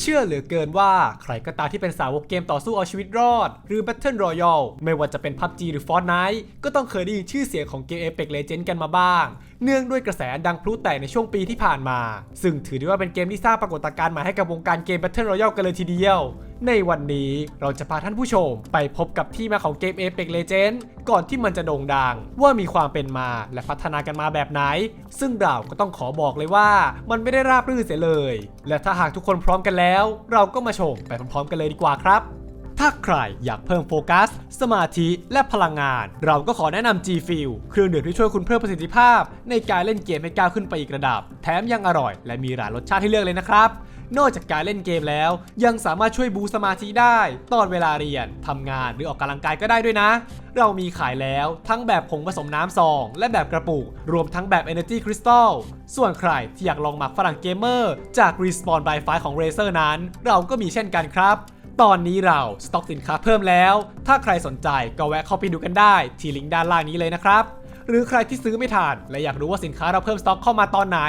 เชื่อเหลือเกินว่าใครก็ตามที่เป็นสาวกเกมต่อสู้เอาชีวิตรอด หรือ Battle Royale ไม่ว่าจะเป็น PUBG หรือ Fortnite ก็ต้องเคยได้ยินชื่อเสียงของเกม Apex Legends กันมาบ้าง เนื่องด้วยกระแสดังพลุแตกในช่วงปีที่ผ่านมา ซึ่งถือได้ว่าเป็นเกมที่สร้างปรากฏการณ์ใหม่ให้กับวงการเกม Battle Royale กันเลยทีเดียวในวันนี้เราจะพาท่านผู้ชม ไปพบกับที่มาของเกม Apex Legends ก่อนที่มันจะโด่งดัง ว่ามีความเป็นมาและพัฒนากันมาแบบไหน ซึ่งเราก็ต้องขอบอกเลยว่ามันไม่ได้ราบรื่นเสียเลย และถ้าหากทุกคนพร้อมกันแล้ว เราก็มาชมไปพร้อมๆกันเลยดีกว่าครับถ้าใครอยากเพิ่มโฟกัส สมาธิและพลังงาน เราก็ขอแนะนำ G Fuel เครื่องดื่มที่ช่วยคุณเพิ่มประสิทธิภาพ ในการเล่นเกมให้ก้าวขึ้นไปอีกระดับ แถมยังอร่อย และมีหลายรสชาติให้เลือกเลยนะครับ นอกจากการเล่นเกมแล้ว ยังสามารถช่วยบูสมาธิได้ ตอนเวลาเรียนทำงานหรือออกกำลังกายก็ได้ด้วยนะ เรามีขายแล้วทั้งแบบผงผสมน้ำซอง และแบบกระปุก รวมทั้งแบบ Energy Crystal ส่วนใครที่อยากลองหมักฝรั่งเกมเมอร์จาก Respawn by Fire ของ Razer นั้น เราก็มีเช่นกันครับตอนนี้เราสต็อกสินค้าเพิ่มแล้ว ถ้าใครสนใจก็แวะเข้าไปดูกันได้ที่ลิงก์ด้านล่างนี้เลยนะครับ หรือใครที่ซื้อไม่ทันและอยากรู้ว่าสินค้าเราเพิ่มสต็อกเข้ามาตอนไหน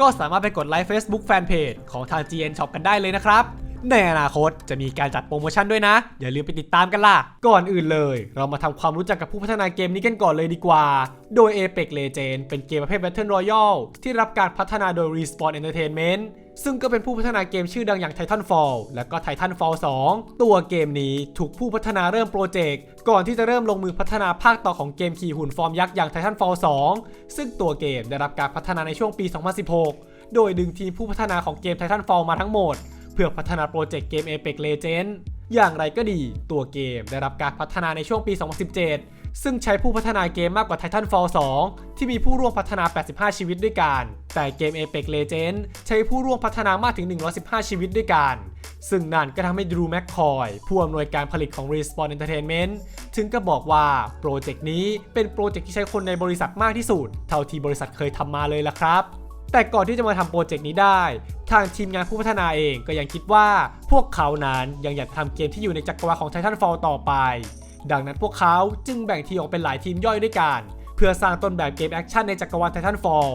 ก็สามารถไปกดไลค์ Facebook Fanpage ของทาง GN Shop กันได้เลยนะครับ ในอนาคตจะมีการจัดโปรโมชั่นด้วยนะ อย่าลืมไปติดตามกันล่ะ ก่อนอื่นเลย เรามาทำความรู้จักกับผู้พัฒนาเกมนี้กันก่อนเลยดีกว่า โดย Apex Legends เป็นเกมประเภท Battle Royale ที่รับการพัฒนาโดย Respawn Entertainment ซึ่งก็เป็นผู้พัฒนาเกมชื่อดังอย่าง Titanfall และก็ Titanfall 2 ตัวเกมนี้ถูกผู้พัฒนาเริ่มโปรเจกต์ ก่อนที่จะเริ่มลงมือพัฒนาภาคต่อของเกมขี่หุ่นฟอร์มยักษ์อย่าง Titanfall 2 ซึ่งตัวเกมได้รับการพัฒนาในช่วงปี 2016 โดยดึงทีมผู้พัฒนาของเกม Titanfall มาทั้งหมด เพื่อพัฒนาโปรเจกต์เกม Apex Legends อย่างไรก็ดี ตัวเกมได้รับการพัฒนาในช่วงปี 2017 ซึ่งใช้ผู้พัฒนาเกมมากกว่า Titanfall 2 ที่มีผู้ร่วมพัฒนา 85 ชีวิตด้วยกัน แต่เกม Apex Legends ใช้ผู้ร่วมพัฒนามากถึง 115 ชีวิตด้วยกัน ซึ่งนั่นก็ทำให้ดรูแมคคอยผู้อำนวยการผลิตของ Respawn Entertainment ถึงก็บอกว่าโปรเจกต์นี้เป็นโปรเจกต์ที่ใช้คนในบริษัทมากที่สุด เท่าที่บริษัทเคยทำมาเลยล่ะครับแต่ก่อนที่จะมาทำโปรเจกต์นี้ได้ ทางทีมงานผู้พัฒนาเองก็ยังคิดว่าพวกเขานั้นยังอยากทำเกมที่อยู่ในจักรวาลของ Titanfall ต่อไป ดังนั้นพวกเขาจึงแบ่งทีมออกเป็นหลายทีมย่อยด้วยกัน เพื่อสร้างต้นแบบเกมแอคชั่นในจักรวาล Titanfall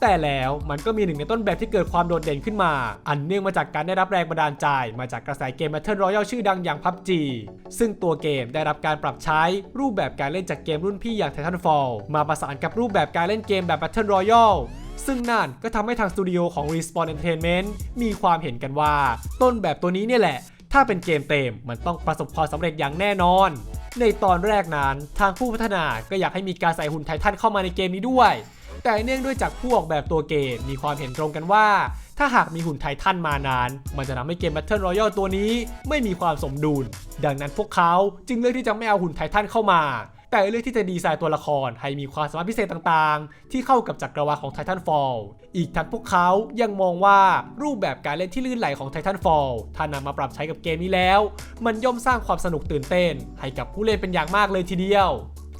แต่แล้วมันก็มีหนึ่งในต้นแบบที่เกิดความโดดเด่นขึ้นมา อันเนื่องมาจากการได้รับแรงบันดาลใจ มาจากกระแสเกม Battle Royale ชื่อดังอย่าง PUBG ซึ่งตัวเกมได้รับการปรับใช้รูปแบบการเล่นจากเกมรุ่นพี่อย่าง Titanfall มาประสานกับรูปแบบการเล่นเกมแบบ Battle Royale ซึ่งนั่นก็ทำให้ทางสตูดิโอของ Respawn Entertainment มีความเห็นกันว่า ต้นแบบตัวนี้เนี่ยแหละ ถ้าเป็นเกมเต็มมันต้องประสบความสำเร็จอย่างแน่นอน ในตอนแรกนั้นทางผู้พัฒนาก็อยากให้มีการใส่หุ่นไททันเข้ามาในเกมนี้ด้วย แต่เนื่องด้วยจากผู้ออกแบบตัวเกมมีความเห็นตรงกันว่า ถ้าหากมีหุ่นไททันมานาน มันจะทำให้เกม Battle Royale ตัวนี้ไม่มีความสมดุล ดังนั้นพวกเขาจึงเลือกที่จะไม่เอาหุ่นไททันเข้ามา แต่เลือกที่จะดีไซน์ตัวละครให้มีความสามารถพิเศษต่างๆ ที่เข้ากับจักรวาลของ Titanfall อีกทั้งพวกเขายังมองว่ารูปแบบการเล่นที่ลื่นไหลของ Titanfall ถ้านำมาปรับใช้กับเกมนี้แล้ว มันย่อมสร้างความสนุกตื่นเต้น ให้กับผู้เล่นเป็นอย่างมากเลยทีเดียว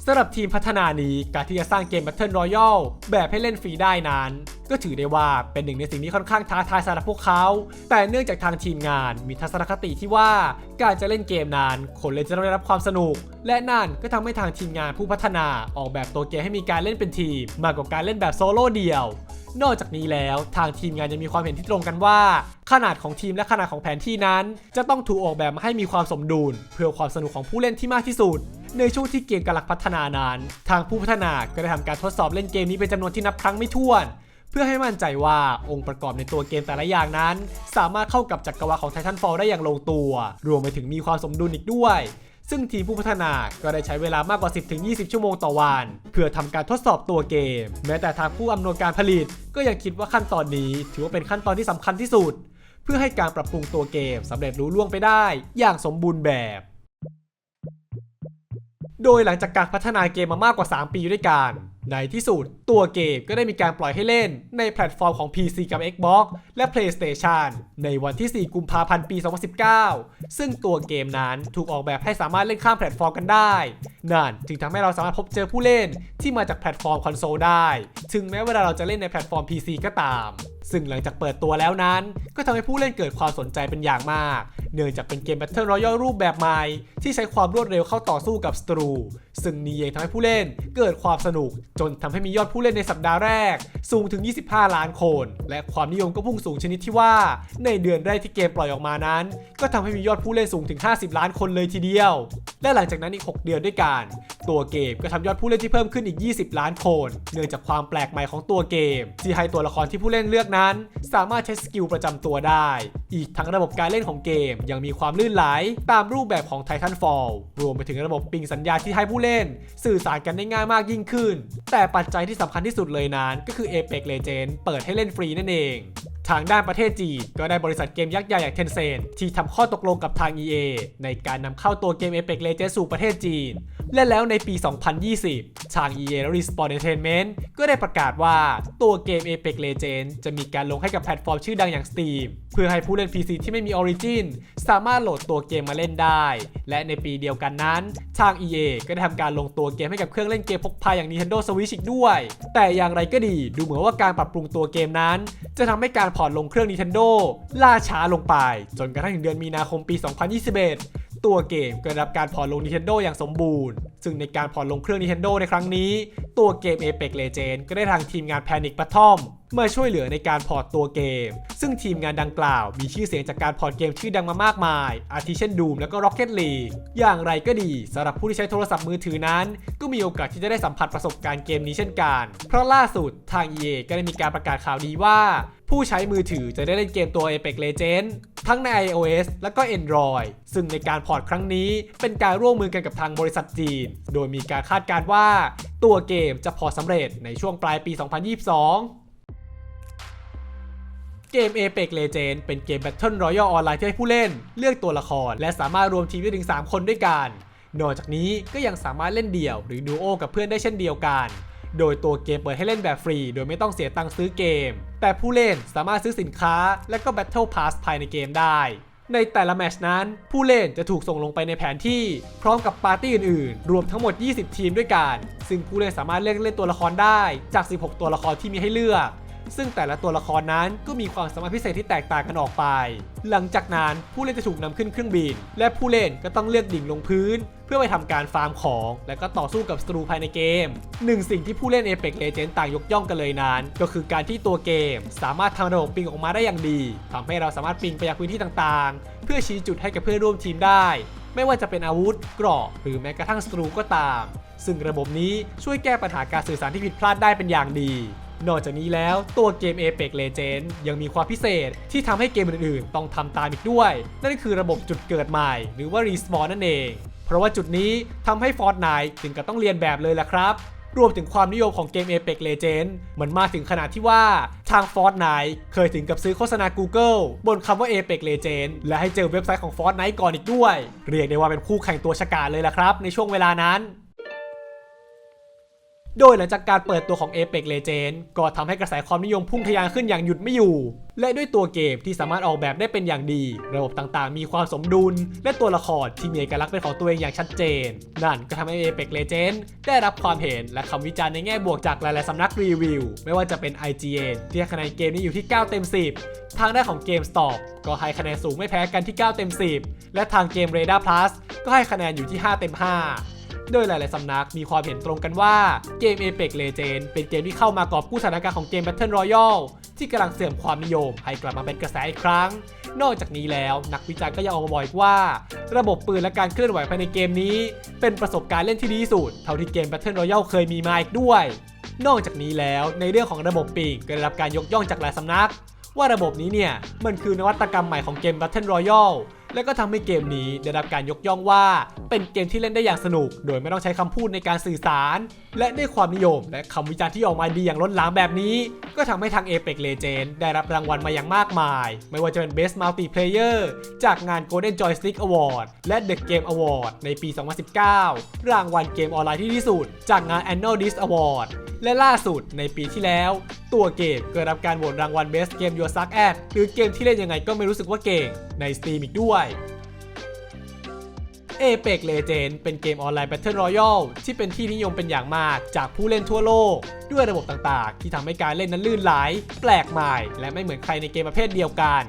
สำหรับทีมพัฒนานี้การที่จะสร้างเกม Battle Royale แบบให้เล่นฟรีได้นั้น ก็ถือได้ว่าเป็นหนึ่งในสิ่งที่ค่อนข้างท้าทายสำหรับพวกเขา แต่เนื่องจากทางทีมงานมีทัศนคติที่ว่าการจะเล่นเกมนานคนเล่นจะต้องได้รับความสนุก และนั่นก็ทำให้ทางทีมงานผู้พัฒนาออกแบบตัวเกมให้มีการเล่นเป็นทีม มากกว่าการเล่นแบบโซโล่เดียว นอกจากนี้แล้วทางทีมงานยังมีความเห็นที่ตรงกันว่า ขนาดของทีมและขนาดของแผนที่นั้น จะต้องถูกออกแบบมาให้มีความสมดุล เพื่อความสนุกของผู้เล่นที่มากที่สุด ในช่วงที่เกมกำลังพัฒนานั้นทางผู้พัฒนาก็ได้ทำการทดสอบเล่นเกมนี้เป็นจำนวนที่นับครั้งไม่ถ้วน เพื่อให้มั่นใจว่าองค์ประกอบในตัวเกมแต่ละอย่างนั้น สามารถเข้ากับจักรวาลของ Titanfall ได้อย่างลงตัว รวมไปถึงมีความสมดุลอีกด้วยซึ่งทีมผู้พัฒนาก็ได้ใช้เวลามากกว่า 10-20 ชั่วโมงต่อวัน เพื่อทำการทดสอบตัวเกม แม้แต่ทางผู้อำนวยการผลิต ก็ยังคิดว่าขั้นตอนนี้ ถือว่าเป็นขั้นตอนที่สำคัญที่สุด เพื่อให้การปรับปรุงตัวเกมสำเร็จรู้ล่วงไปได้ อย่างสมบูรณ์แบบ โดยหลังจากการพัฒนาเกมมามากกว่า 3 ปีด้วยกัน ในที่สุด ตัวเกมก็ได้มีการปล่อยให้เล่นในแพลตฟอร์มของ PC กับ Xbox และ PlayStation ในวันที่ 4 กุมภาพันธ์ ปี 2019 ซึ่งตัวเกมนั้นถูกออกแบบให้สามารถเล่นข้ามแพลตฟอร์มกันได้ นั่นจึงทำให้เราสามารถพบเจอผู้เล่นที่มาจากแพลตฟอร์มคอนโซลได้ ถึงแม้เวลาเราจะเล่นในแพลตฟอร์ม PC ก็ตาม ซึ่งหลังจากเปิดตัวแล้วนั้น ก็ทำให้ผู้เล่นเกิดความสนใจเป็นอย่างมาก เนื่องจากเป็นเกม Battle Royale รูปแบบใหม่ ที่ใช้ความรวดเร็วเข้าต่อสู้กับศัตรู ซึ่งนี้เองทำให้ผู้เล่นเกิดความสนุก จนทำให้มียอดผู้เล่นในสัปดาห์แรก สูงถึง 25 ล้านคน และความนิยมก็พุ่งสูงชนิดที่ว่า ในเดือนแรกที่เกมปล่อยออกมานั้น ก็ทำให้มียอดผู้เล่นสูงถึง 50 ล้านคนเลยทีเดียว และหลังจากนั้นอีก 6 เดือนด้วยกัน ตัวเกมก็ทำยอดผู้เล่นที่เพิ่มขึ้นอีก 20 ล้านคน เนื่องจากความแปลกใหม่ของตัวเกมที่ให้ตัวละครที่ผู้เล่นเลือกนั้น สามารถใช้สกิลประจำตัวได้ อีกทั้งระบบการเล่นของเกมยังมีความลื่นไหลตามรูปแบบของ Titanfall รวมไปถึงระบบปิงสัญญาณที่ให้ผู้เล่น สื่อสารกันได้ง่ายมากยิ่งขึ้น แต่ปัจจัยที่สำคัญที่สุดเลยนั้น ก็คือ Apex Legends เปิดให้เล่นฟรีนั่นเองทางด้านประเทศจีนก็ได้บริษัทเกมยักษ์ใหญ่อย่าง Tencent ที่ทำข้อตกลงกับทาง EA ในการนำเข้าตัวเกม Apex Legends สู่ประเทศจีน และแล้วในปี 2020 ทาง EA และ Respawn Entertainment ก็ได้ประกาศว่าตัวเกม Apex Legends จะมีมีการลงให้กับแพลตฟอร์มชื่อดังอย่าง Steam เพื่อให้ผู้เล่น PC ที่ไม่มี Origin สามารถโหลดตัวเกมมาเล่นได้ และในปีเดียวกันนั้น ทาง EA ก็ได้ทำการลงตัวเกมให้กับเครื่องเล่นเกมพกพาอย่าง Nintendo Switch อีกด้วย แต่อย่างไรก็ดีดูเหมือนว่าการปรับปรุงตัวเกมนั้น จะทำให้การพอร์ตลงเครื่อง Nintendo ล่าช้าลงไป จนกระทั่งถึงเดือนมีนาคมปี 2021ตัวเกมก็ได้รับการพอร์ตลง Nintendo อย่างสมบูรณ์ ซึ่งในการพอร์ตลงเครื่อง Nintendo ในครั้งนี้ ตัวเกม Apex Legends ก็ได้ทางทีมงาน Panic Bottom มาช่วยเหลือในการพอร์ตตัวเกม ซึ่งทีมงานดังกล่าว มีชื่อเสียงจากการพอร์ตเกมชื่อดังมามากมาย อาทิเช่น Doom แล้วก็ Rocket League อย่างไรก็ดีสำหรับผู้ที่ใช้โทรศัพท์มือถือนั้น ก็มีโอกาสที่จะได้สัมผัสประสบการณ์เกมนี้เช่นกัน เพราะล่าสุดทาง EA ก็ได้มีการประกาศข่าวดีว่า ผู้ใช้มือถือจะได้เล่นเกมตัว Apex Legends ทั้งใน iOS และก็ Android ซึ่งในการพอร์ตครั้งนี้ เป็นการร่วมมือกันกับทางบริษัทจีน โดยมีการคาดการณ์ว่า ตัวเกมจะพอตสำเร็จในช่วงปลายปี 2022 เกม Apex Legends เป็นเกม Battle Royale ออนไลน์ที่ให้ผู้เล่น เลือกตัวละคร และสามารถรวมทีมได้ถึง 3 คนด้วยกัน นอกจากนี้ก็ยังสามารถเล่นเดี่ยว หรือดูโอกับเพื่อนได้เช่นเดียวกัน โดยตัวเกมเปิดให้เล่นแบบฟรี โดยไม่ต้องเสียตังค์ซื้อเกม แต่ผู้เล่นสามารถซื้อสินค้า และก็ Battle Pass ภายในเกมได้ ในแต่ละแมชนั้น ผู้เล่นจะถูกส่งลงไปในแผนที่ พร้อมกับปาร์ตี้อื่นๆ รวมทั้งหมด 20 ทีมด้วยกัน ซึ่งผู้เล่นสามารถเลือกเล่นตัวละครได้จาก 16 ตัวละครที่มีให้เลือก ซึ่งแต่ละตัวละครนั้นก็มีความสามารถพิเศษที่แตกต่างกันออกไป หลังจากนั้นผู้เล่นจะถูกนำขึ้นเครื่องบิน และผู้เล่นก็ต้องเลือกดิ่งลงพื้น เพื่อไปทำการฟาร์มของ และก็ต่อสู้กับศัตรูภายในเกมหนึ่งสิ่งที่ผู้เล่น Apex Legends ต่างยกย่องกันเลยนั้น ก็คือการที่ตัวเกม สามารถทำระบบปิงออกมาได้อย่างดีทำให้เราสามารถปิงไปยังพื้นที่ต่างๆ เพื่อชี้จุดให้กับเพื่อนร่วมทีมได้ ไม่ว่าจะเป็นอาวุธเกราะหรือแม้กระทั่งศัตรูก็ตาม ซึ่งระบบนี้ช่วยแก้ปัญหาการสื่อสารที่ผิดพลาดได้เป็นอย่างดี นอกจากนี้แล้วตัวเกม Apex Legends ยังมีความพิเศษที่ทำให้เกมอื่นๆ ต้องทำตามอีกด้วย นั่นคือระบบจุดเกิดใหม่ หรือว่า Respawn นั่นเอง เพราะว่าจุดนี้ทำให้ Fortnite ถึงกับต้องเรียนแบบเลยล่ะครับรวมถึงความนิยมของเกม Apex Legends มันมาถึงขนาดที่ว่าทาง Fortnite เคยถึงกับซื้อโฆษณา Google บนคำว่า Apex Legends และให้เจอเว็บไซต์ของ Fortnite ก่อนอีกด้วย เรียกได้ว่าเป็นคู่แข่งตัวฉกาจเลยล่ะครับ ในช่วงเวลานั้น โดยหลังจากการเปิดตัวของ Apex Legends ก็ทำให้กระแสความนิยมพุ่งทะยานขึ้นอย่างหยุดไม่อยู่ และด้วยตัวเกมที่สามารถออกแบบได้เป็นอย่างดี ระบบต่างๆ มีความสมดุล และตัวละครที่มีเอกลักษณ์เป็นของตัวเองอย่างชัดเจน นั่นก็ทำให้ Apex Legends ได้รับความเห็นและคำวิจารณ์ในแง่บวกจากหลายๆสำนักรีวิว ไม่ว่าจะเป็น IGN ที่ให้คะแนนเกมนี้อยู่ที่ 9 เต็ม 10 ทางด้านของ GameStop ก็ให้คะแนนสูงไม่แพ้กันที่ 9 เต็ม 10 และทางเกม Radar Plus ก็ให้คะแนนอยู่ที่ 5 เต็ม 5 โดยหลาย ๆ สำนักมีความเห็นตรงกันว่าเกม Apex Legends เป็นเกมที่เข้ามากอบกู้สถานการณ์ของเกม Battle Royale ที่กำลังเสื่อมความนิยมให้กลับมาเป็นกระแสอีกครั้ง นอกจากนี้แล้ว นักวิจารณ์ก็ยังออกมาบอกว่า ระบบปืนและการเคลื่อนไหวภายในเกมนี้ เป็นประสบการณ์เล่นที่ดีที่สุดเท่าที่เกม Battle Royale เคยมีมาอีกด้วย นอกจากนี้แล้วในเรื่องของระบบปิงก็ได้รับการยกย่องจากหลายสำนักว่าระบบนี้เนี่ย มันคือนวัตกรรมใหม่ของเกม Battle Royale และก็ทำให้เกมนี้ได้รับการยกย่องว่า เป็นเกมที่เล่นได้อย่างสนุก โดยไม่ต้องใช้คำพูดในการสื่อสาร และด้วยความนิยม และคำวิจารณ์ที่ออกมาดีอย่างล้นหลามแบบนี้ ก็ทำให้ทาง Apex Legends ได้รับรางวัลมาอย่างมากมาย ไม่ว่าจะเป็น Best Multiplayer จากงาน Golden Joystick Award และ The Game Award ในปี 2019 รางวัลเกมออนไลน์ที่ดีที่สุด จากงาน Annual Disc Award และล่าสุดในปีที่แล้ว ตัวเกมก็รับการโหวตรางวัล Best Game Your Suck At หรือเกมที่เล่นยังไงก็ไม่รู้สึกว่าเก่งใน Steam อีกด้วย Apex Legends เป็นเกมออนไลน์ Battle Royale ที่เป็นที่นิยมเป็นอย่างมากจากผู้เล่นทั่วโลก ด้วยระบบต่างๆ ที่ทำให้การเล่นนั้นลื่นไหล แปลกใหม่ และไม่เหมือนใครในเกมประเภทเดียวกัน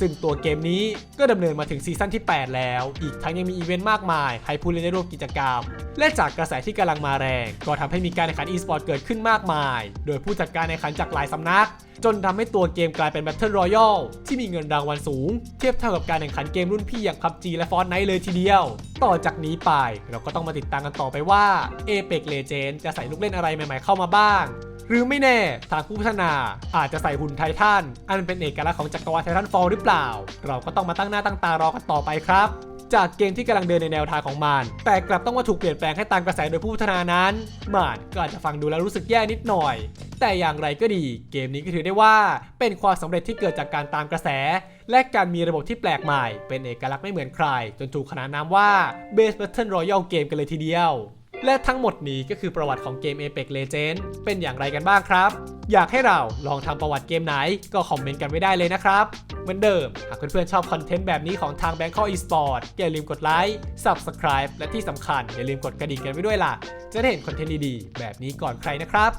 ซึ่งตัวเกมนี้ก็ดำเนินมาถึงซีซั่นที่ 8 แล้ว อีกทั้งยังมีอีเวนต์มากมาย ให้ผู้เล่นได้ร่วมกิจกรรม และจากกระแสที่กำลังมาแรง ก็ทำให้มีการแข่งขัน e-sport เกิดขึ้นมากมาย โดยผู้จัดการแข่งขันจากหลายสำนัก จนทำให้ตัวเกมกลายเป็น Battle Royale ที่มีเงินรางวัลสูง เทียบเท่ากับการแข่งขันเกมรุ่นพี่อย่าง PUBG และ Fortnite เลยทีเดียว ต่อจากนี้ไปเราก็ต้องมาติดตามกันต่อไปว่า Apex Legends จะใส่ลูกเล่นอะไรใหม่ ๆเข้ามาบ้าง หรือไม่แน่ทางผู้พัฒนาอาจจะใส่หุ่นไททันอันเป็นเอกลักษณ์ของจักรวาลไททันฟอลหรือเปล่า เราก็ต้องมาตั้งหน้าตั้งตารอกันต่อไปครับจากเกมที่กำลังเดินในแนวทางของมันแต่กลับต้องมาถูกเปลี่ยนแปลงให้ตามกระแสโดยผู้พัฒนานั้นมันก็อาจจะฟังดูแล้วรู้สึกแย่นิดหน่อย แต่อย่างไรก็ดี เกมนี้ก็ถือได้ว่า เป็นความสำเร็จที่เกิดจากการตามกระแส และการมีระบบที่แปลกใหม่ เป็นเอกลักษณ์ไม่เหมือนใคร จนถูกขนานนามว่า Base Battle Royale Game กันเลยทีเดียว และทั้งหมดนี้ก็คือประวัติของเกม Apex Legends เป็นอย่างไรกันบ้างครับ อยากให้เราลองทำประวัติเกมไหน ก็คอมเมนต์กันไว้ได้เลยนะครับ เหมือนเดิม หากเพื่อนๆชอบคอนเทนต์แบบนี้ของทาง Bangkok Esport อย่าลืมกดไลค์ Subscribe และที่สำคัญอย่าลืมกดกระดิ่งกันไว้ด้วยล่ะ จะได้เห็นคอนเทนต์ดีๆ แบบนี้ก่อนใครนะครับ